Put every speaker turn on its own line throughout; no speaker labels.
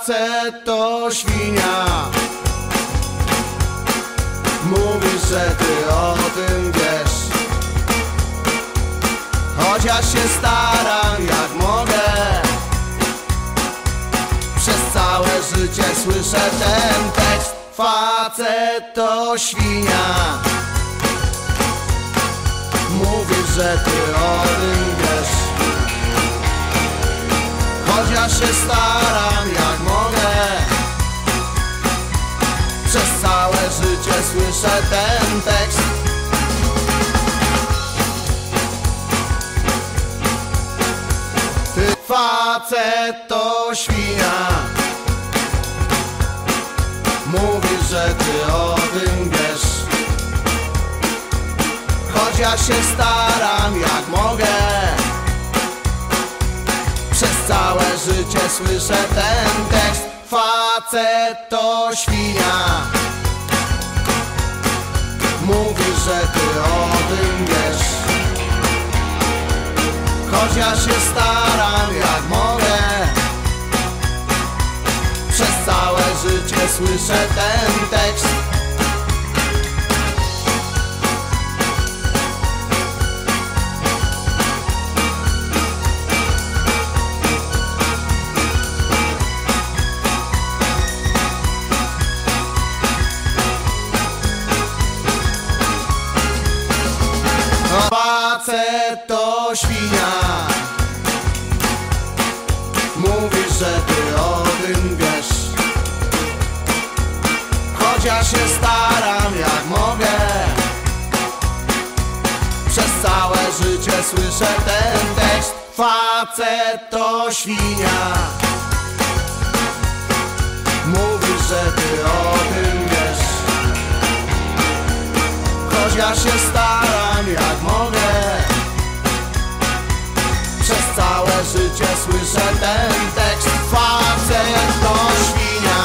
facet to świnia. Mówisz, że ty o tym wiesz. Chociaż się staram jak mogę. Przez całe życie słyszę ten tekst. Facet to świnia. Mówisz, że ty o tym wiesz. Chociaż się staram słyszę ten tekst. Ty facet to świnia. Mówisz, że ty o tym wiesz. Choć ja się staram jak mogę. Przez całe życie słyszę ten tekst. Facet to świnia Mówisz, że ty o tym wiesz. Choć ja się staram jak mogę. Przez całe życie słyszę ten tekst Facet to świnia. Mówisz, że ty o tym wiesz. Chociaż się staram jak mogę. Przez całe życie słyszę ten tekst. Facet to świnia. Mówisz, że ty o tym ja się staram jak mogę. Przez całe życie słyszę ten tekst Facet to świnia.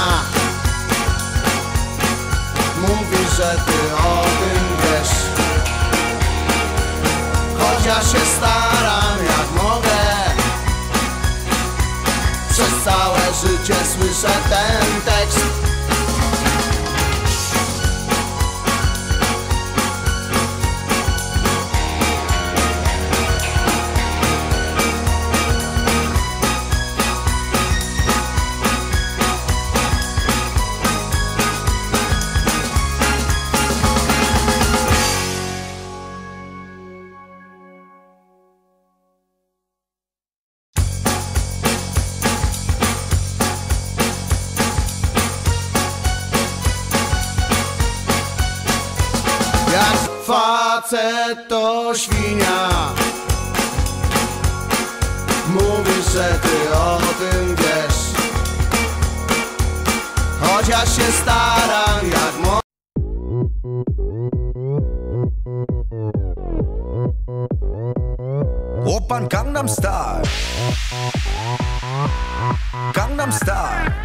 Mówisz, że ty o tym wiesz. Choć ja się staram jak mogę. Przez całe życie słyszę ten tekst facet to świnia. Mówisz, że ty o tym wiesz. Chociaż się staram jak mogę
Opan Gangnam Style. Gangnam Style.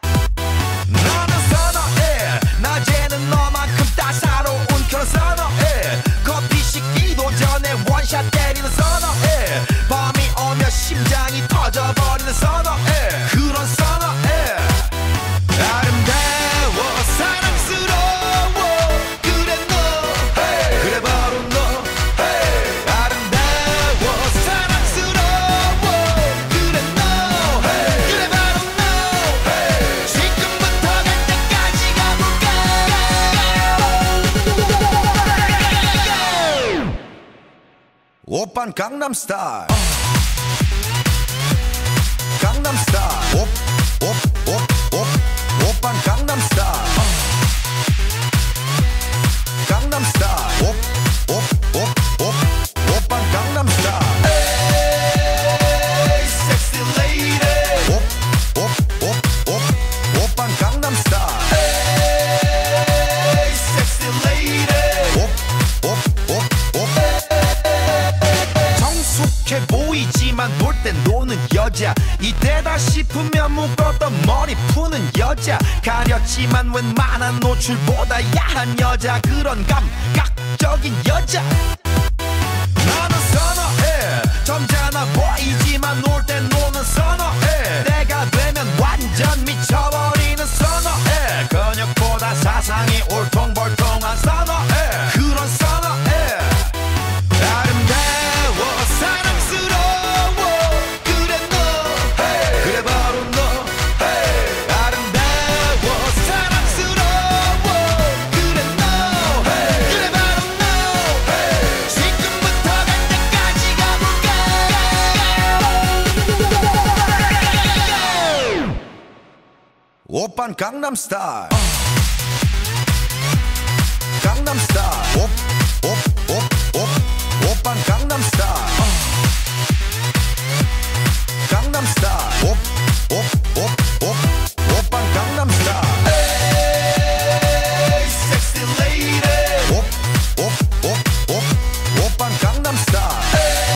오빤 강남스타일 강남스타일 옵옵옵옵 오빤 강남스타일 강남스타일 싶으면 묶었던 머리 푸는 여자. 가렸지만 웬만한 노출보다 야한 여자. 그런 감각적인 여자. 나는 선어해. 점잖아 보이지만 놀 때 노는 선어해. 내가 되면 완전 미쳐버리는 선어해. 근육보다 사상이 울퉁불퉁한 선어해. 오빤 강남 스타일 강남 스타일 오, 오.